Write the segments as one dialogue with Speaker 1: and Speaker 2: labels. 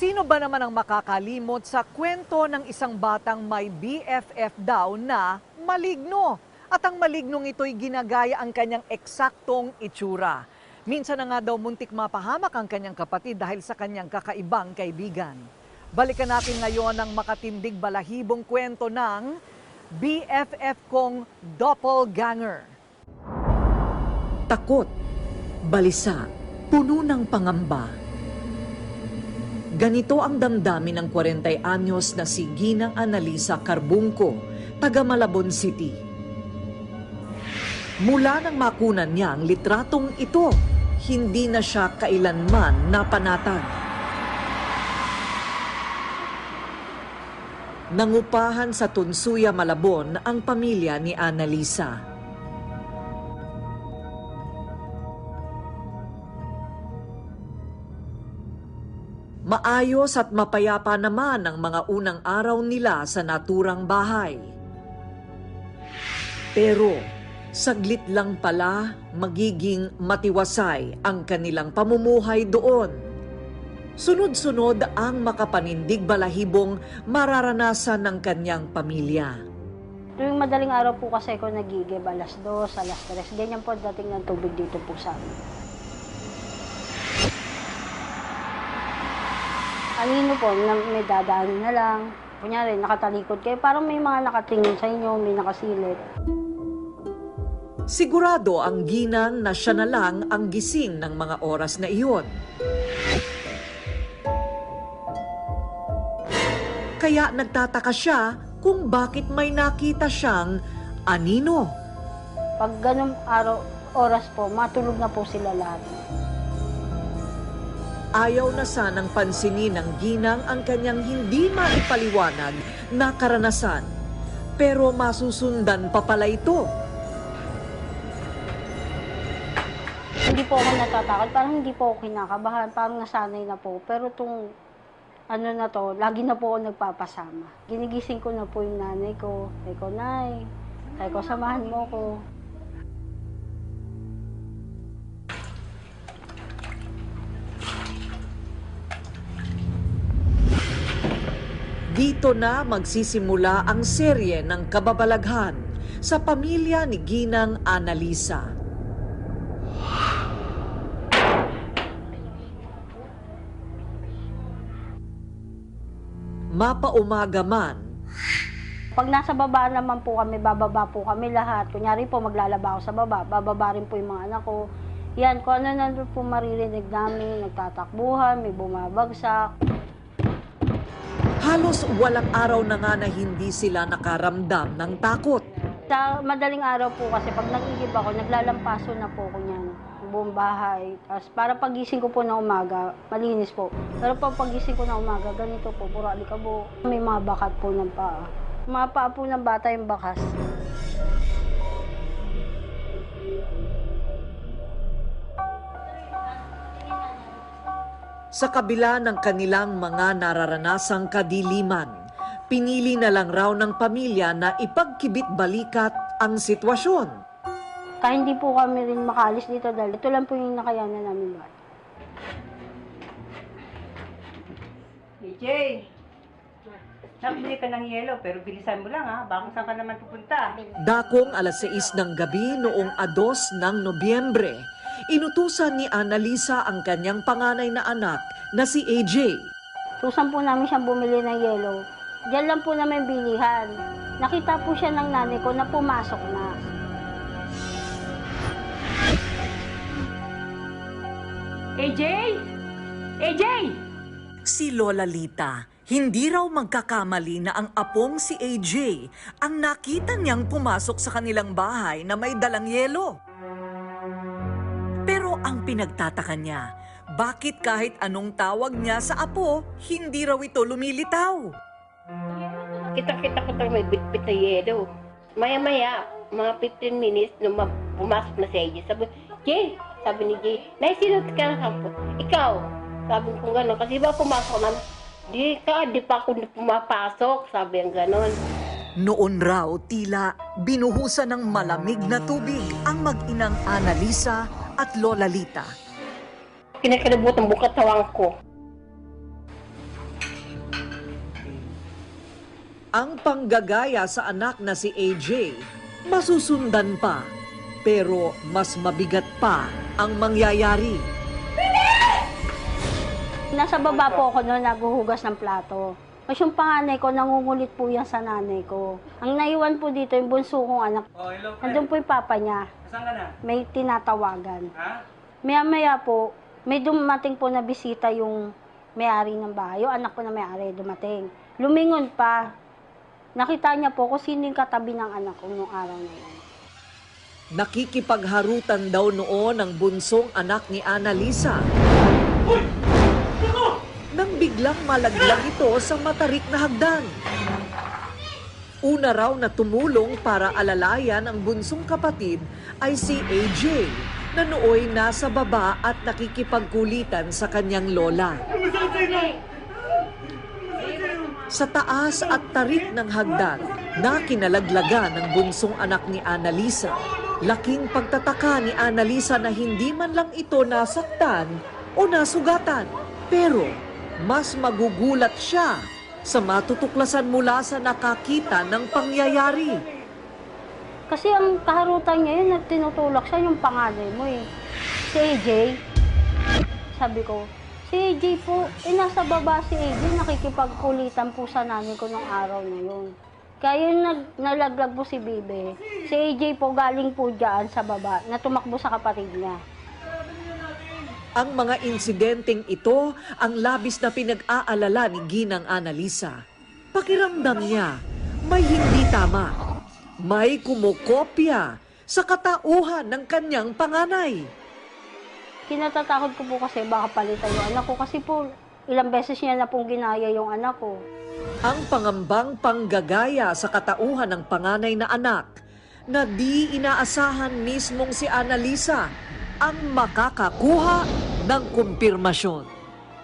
Speaker 1: Sino ba naman ang makakalimot sa kwento ng isang batang may BFF daw na maligno? At ang malignong ito'y ginagaya ang kanyang eksaktong itsura. Minsan na nga daw muntik mapahamak ang kanyang kapatid dahil sa kanyang kakaibang kaibigan. Balikan natin ngayon ang makatindig balahibong kwento ng BFF kong doppelganger.
Speaker 2: Takot, balisa, puno ng pangamba. Ganito ang damdamin ng 40 anyos na si Ginang Analisa Carbungco, taga Malabon City. Mula nang makunan niya ang litratong ito, hindi na siya kailanman napanatag. Nangupahan sa Tunsuya, Malabon ang pamilya ni Analisa. Maayos at mapayapa naman ang mga unang araw nila sa naturang bahay. Pero saglit lang pala magiging matiwasay ang kanilang pamumuhay doon. Sunod-sunod ang makapanindig balahibong mararanasan ng kanyang pamilya.
Speaker 3: Tuwing madaling araw po kasi ako nagigib, alas 2, alas 3. Ganyan po dating ng tubig dito po sa amin. Alino po, na, may dadaanin na lang. Kunyari, nakatalikod kayo. Parang may mga nakatingin sa inyo, may nakasilip.
Speaker 2: Sigurado ang ginang na siya na lang ang gising ng mga oras na iyon. Kaya nagtataka siya kung bakit may nakita siyang anino.
Speaker 3: Pag ganun araw, oras po, matulog na po sila lahat.
Speaker 2: Ayaw na sanang pansinin ng ginang ang kanyang hindi maipaliwanag na karanasan. Pero masusundan pa pala ito.
Speaker 3: Hindi po ako natatakot, parang hindi po ako kinakabahan, parang nasanay na po. Pero itong ano na to, lagi na po ako nagpapasama. Ginigising ko na po yung nanay ko. Sabi ko, Nay, sabi ko, samahan mo ko.
Speaker 2: Dito na magsisimula ang serye ng kababalaghan sa pamilya ni Ginang Analisa. Mapaumaga man,
Speaker 3: Pag nasa baba naman po kami, bababa po kami lahat. Kunyari po, maglalaba ako sa baba, bababa rin po yung mga anak ko. Yan, kung ano nandun po maririnig namin, nagtatakbuhan, may bumabagsak.
Speaker 2: Halos walang araw na nga na hindi sila nakaramdam ng takot.
Speaker 3: Sa madaling araw po kasi pag nagigib ako, naglalampaso na po ko niyan. Buong bahay. Tapos para pagising ko po na umaga, malinis po. Pero pag pagising ko na umaga, ganito po, puro alikabo. May mga bakat po ng paa. Mga paa po ng bata yung bakas.
Speaker 2: Sa kabila ng kanilang mga nararanasang kadiliman, pinili na lang raw ng pamilya na ipagkibit balikat ang sitwasyon.
Speaker 3: Kaya hindi po kami rin makaalis dito dahil ito lang po yung nakayanan namin ba.
Speaker 4: DJ, nakabili ka ng yelo pero bilisan mo lang ha. Baka saan ka naman pupunta.
Speaker 2: Dakong alas 6 ng gabi noong ados ng Nobyembre, inutusan ni Annalisa ang kanyang panganay na anak na si AJ.
Speaker 3: Tusan po namin siyang bumili ng yelo. Diyan lang po namin bilihan. Nakita po siya ng nanay ko na pumasok na.
Speaker 4: AJ! AJ!
Speaker 2: Si Lola Lita, hindi raw magkakamali na ang apong si AJ ang nakita niyang pumasok sa kanilang bahay na may dalang yelo. Pinagtataka niya, bakit kahit anong tawag niya sa apo, hindi raw ito lumilitaw?
Speaker 5: Kita-kita ko tayo may bitbit na yelo. Maya-maya, mga 15 minutes, nung ma- pumasok na si AJ, sabi, Jay, sabi ni Jay, naisinot ka na kampo. Ikaw, sabi ko gano'n, kasi ba pumasok na, di ka, di pa ako pumapasok, sabi ang gano'n.
Speaker 2: Noon raw tila binuhusan ng malamig na tubig ang mag-inang Annalisa at Lola Lita.
Speaker 5: Kinakilabot ang bukat tawang ko.
Speaker 2: Ang panggagaya sa anak na si AJ, masusundan pa. Pero mas mabigat pa ang mangyayari.
Speaker 3: Nasa baba po ako noon naguhugas ng plato. Mas yung panganay ko, nangungulit po yan sa nanay ko. Ang naiwan po dito, yung bunso kong anak.
Speaker 4: Oh, hello,
Speaker 3: Nandun po yung papa niya.
Speaker 4: Saan ka na?
Speaker 3: May tinatawagan.
Speaker 4: Ha?
Speaker 3: Maya-maya po, may dumating po na bisita yung may-ari ng bahay. Yung anak ko na may-ari dumating. Lumingon pa. Nakita niya po kung sino yung katabi ng anak ko nung araw na yun.
Speaker 2: Nakikipagharutan daw noon ang bunsong anak ni Annalisa. Nang biglang malaglag ito sa matarik na hagdan. Una raw na tumulong para alalayan ang bunsong kapatid ay si AJ na nooy nasa baba at nakikipagkulitan sa kanyang lola. Sa taas at tarik ng hagdan na kinalaglagan ng bunsong anak ni Annalisa. Laking pagtataka ni Annalisa na hindi man lang ito nasaktan o nasugatan. Pero mas magugulat siya sa matutuklasan mula sa nakakita ng pangyayari.
Speaker 3: Kasi ang kaharutan niya yun, at tinutulak siya yung panganay mo eh. Si AJ, sabi ko, si AJ po, eh nasa baba si AJ, nakikipagkulitan po sa nanay ko nung araw na yun. Kaya yung nag, nalaglag po si Bibe, si AJ po galing po dyan sa baba, na tumakbo sa kapatid niya.
Speaker 2: Ang mga insidenteng ito ang labis na pinag-aalala ni Ginang Annalisa. Pakiramdam niya, may hindi tama. May kumokopya sa katauhan ng kanyang panganay.
Speaker 3: Kinatatakot ko po kasi baka palitan yung anak ko kasi po ilang beses niya na pong ginaya yung anak ko.
Speaker 2: Ang pangambang panggagaya sa katauhan ng panganay na anak na di inaasahan mismong si Annalisa ang makakakuha ng kumpirmasyon.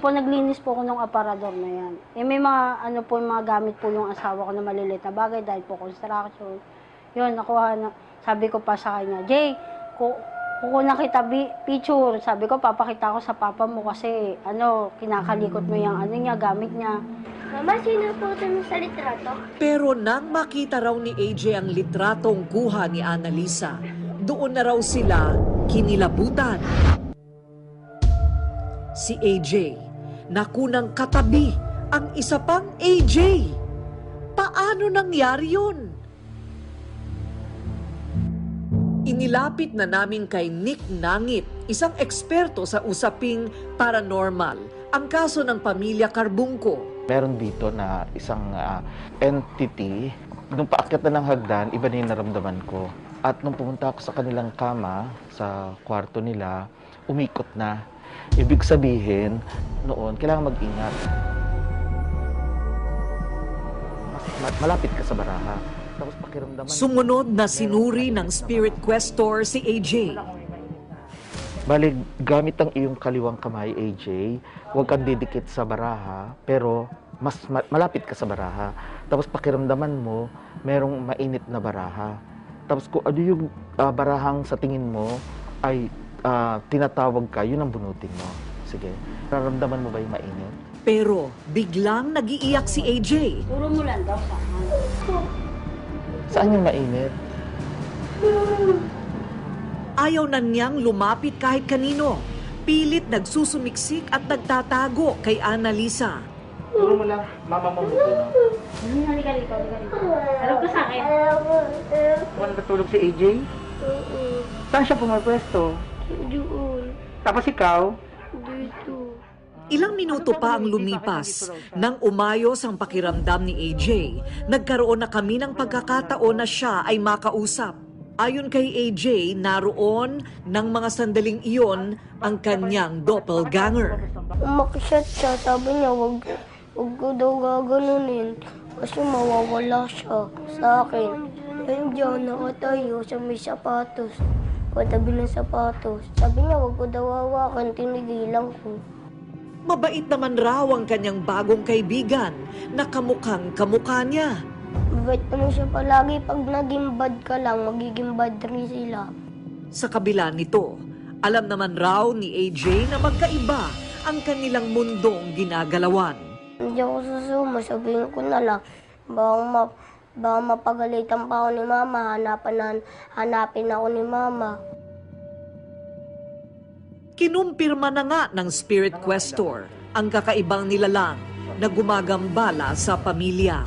Speaker 3: Po naglinis po ako ng aparador na yan. Eh may mga ano po yung mga gamit po yung asawa ko na maliliit na bagay dahil po construction. Yun, nakuha na. Sabi ko pa sa kanya, Jay, ku kukunan kita bi- picture. Sabi ko, papakita ko sa papa mo kasi ano, kinakalikot mo yung ano niya, gamit niya.
Speaker 6: Mama, sino po ito sa litrato?
Speaker 2: Pero nang makita raw ni AJ ang litratong kuha ni Annalisa, doon na raw sila kinilabutan. Si AJ, nakunang katabi ang isa pang AJ. Paano nangyari yun? Inilapit na namin kay Nick Nangit, isang eksperto sa usaping paranormal, ang kaso ng pamilya Carbungco.
Speaker 7: meron dito na isang ah, entity. Nung paakyat na ng hagdan, iba na yung naramdaman ko. At nung pumunta ako sa kanilang kama, sa kwarto nila, umikot na. Ibig sabihin, noon, kailangan mag-ingat. Malapit ka sa baraha. Tapos pakiramdaman...
Speaker 2: Sumunod na sinuri ng spirit questor si AJ.
Speaker 7: Bali, gamit ang iyong kaliwang kamay, AJ, huwag kang didikit sa baraha, pero mas ma- malapit ka sa baraha. Tapos pakiramdaman mo, merong mainit na baraha. Tapos kung ano yung ah, barahang sa tingin mo ay ah, tinatawag ka, yun ang bunutin mo. Sige. Nararamdaman mo ba yung mainit?
Speaker 2: Pero biglang nagiiyak si AJ.
Speaker 3: Puro mo lang daw sa akin.
Speaker 7: Saan yung mainit?
Speaker 2: Ayaw na niyang lumapit kahit kanino. Pilit nagsusumiksik at nagtatago kay Annalisa.
Speaker 7: Puro mo lang, mama mo mo.
Speaker 3: Halika, halika, halika, halika. Alam ko sa akin.
Speaker 4: Kung natutulog si AJ? Saan siya pumapwesto?
Speaker 6: Doon.
Speaker 4: Tapos ikaw?
Speaker 6: Dito.
Speaker 2: Ilang minuto pa ang lumipas nang umayos ang pakiramdam ni AJ. Nagkaroon na kami ng pagkakataon na siya ay makausap. Ayon kay AJ, naroon ng mga sandaling iyon ang kanyang doppelganger.
Speaker 6: Umakyat siya, sabi niya, wag, wag ko daw gaganunin kasi mawawala siya sa akin. Ayun dyan, nakatayo sa may sapatos. Patabi ng sapatos. Sabi niya, wag ko daw hawakan, tinigilan ko.
Speaker 2: Mabait naman raw ang kanyang bagong kaibigan na kamukhang kamukha niya.
Speaker 6: Mabait naman siya palagi. Pag naging bad ka lang, magiging bad rin sila.
Speaker 2: Sa kabila nito, alam naman raw ni AJ na magkaiba ang kanilang mundong ginagalawan.
Speaker 6: Hindi ako susuma, sabihin ko na lang, Baka, ma, baka mapagalitan pa ako ni mama, hanapan, na, hanapin ako ni mama.
Speaker 8: Kinumpirma na nga ng Spirit Questor ang kakaibang nilalang na gumagambala sa pamilya.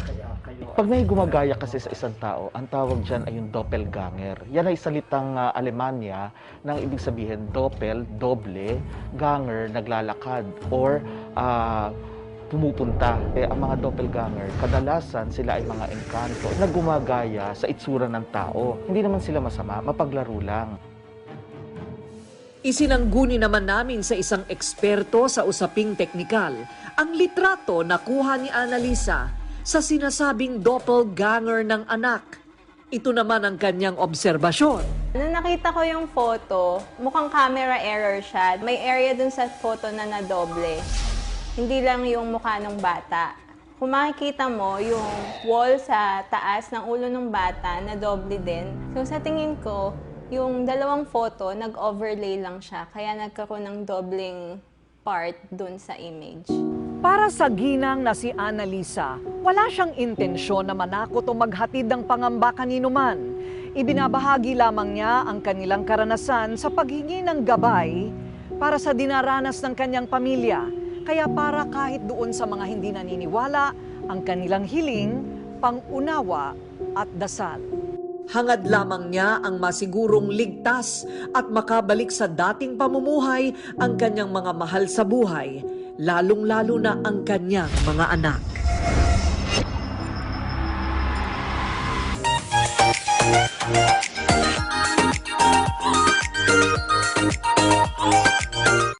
Speaker 7: Pag may gumagaya kasi sa isang tao, ang tawag dyan ay yung doppelganger. Yan ay salitang uh, Alemanya nang ibig sabihin doppel, doble, ganger, naglalakad, or ah, pumupunta. Eh, ang mga doppelganger, kadalasan sila ay mga engkanto na gumagaya sa itsura ng tao. Hindi naman sila masama, mapaglaro lang.
Speaker 8: Isinangguni naman namin sa isang eksperto sa usaping teknikal ang litrato na kuha ni Annalisa sa sinasabing doppelganger ng anak. Ito naman ang kanyang obserbasyon.
Speaker 9: Nung nakita ko yung photo, mukhang camera error siya. May area dun sa photo na nadoble. Hindi lang yung mukha ng bata. Kung makikita mo, yung wall sa taas ng ulo ng bata na doble din. So sa tingin ko, yung dalawang photo, nag-overlay lang siya. Kaya nagkaroon ng dobling part dun sa image.
Speaker 2: Para sa ginang na si Annalisa, wala siyang intensyon na manakot o maghatid ng pangamba kanino man. Ibinabahagi lamang niya ang kanilang karanasan sa paghingi ng gabay para sa dinaranas ng kanyang pamilya. Kaya para kahit doon sa mga hindi naniniwala, ang kanilang hiling, pangunawa at dasal.
Speaker 8: Hangad lamang niya ang masigurong ligtas at makabalik sa dating pamumuhay ang kanyang mga mahal sa buhay, lalong-lalo na ang kanyang mga anak.